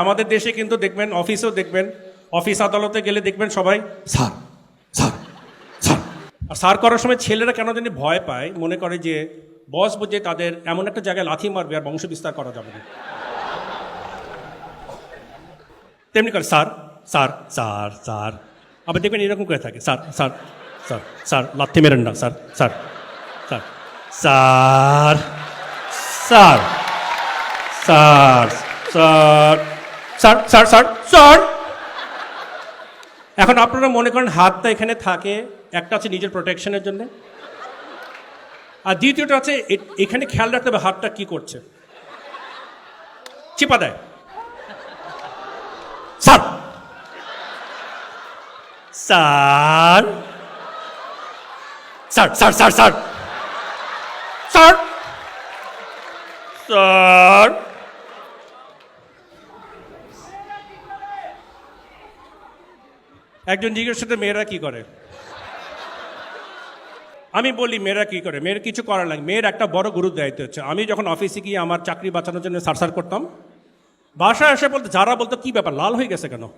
আমাদের দেশে কিন্তু দেখবেন অফিসেও দেখবেন অফিস আদালতে গেলে দেখবেন সবাই, স্যার স্যার স্যার। আর সার করার সময় ছেলেরা কেন জানি ভয় পায়, মনে করে যে, বস বুঝে তাদের এমন একটা জায়গায় লাথি মারবে আর বংশ বিস্তার করা যাবে না। তেমনি করে, স্যার স্যার স্যার স্যার। আবার দেখবেন এরকম করে থাকে, স্যার স্যার স্যার স্যার, লাথি মেরেন না sir sir sir sir sir sir sir. Sir sir sir sir! এখন আপনারা মনে করেন হাতটা এখানে থাকে, একটা আছে নিজের প্রোটেকশনের জন্য। আর দ্বিতীয়টা আছে এখানে খেয়াল রাখতে হবে হাতটা কি করছে। চিপা দেয়। Sir! Sir! Sir sir sir sir! Sir! Sir! একজন জিজ্ঞেস সাথে মেয়েরা কি করে? আমি বলি, মেয়েরা কি করে? মেয়ের কিছু করার লাগে মেয়ের একটা বড় গুরুত্ব দায়িত্ব হচ্ছে। আমি যখন অফিসে গিয়ে আমার চাকরি বাঁচানোর জন্য সারসার করতাম, বাসায় এসে বলতে, যারা বলতো, কি ব্যাপার? লাল হয়ে গেছে কেন?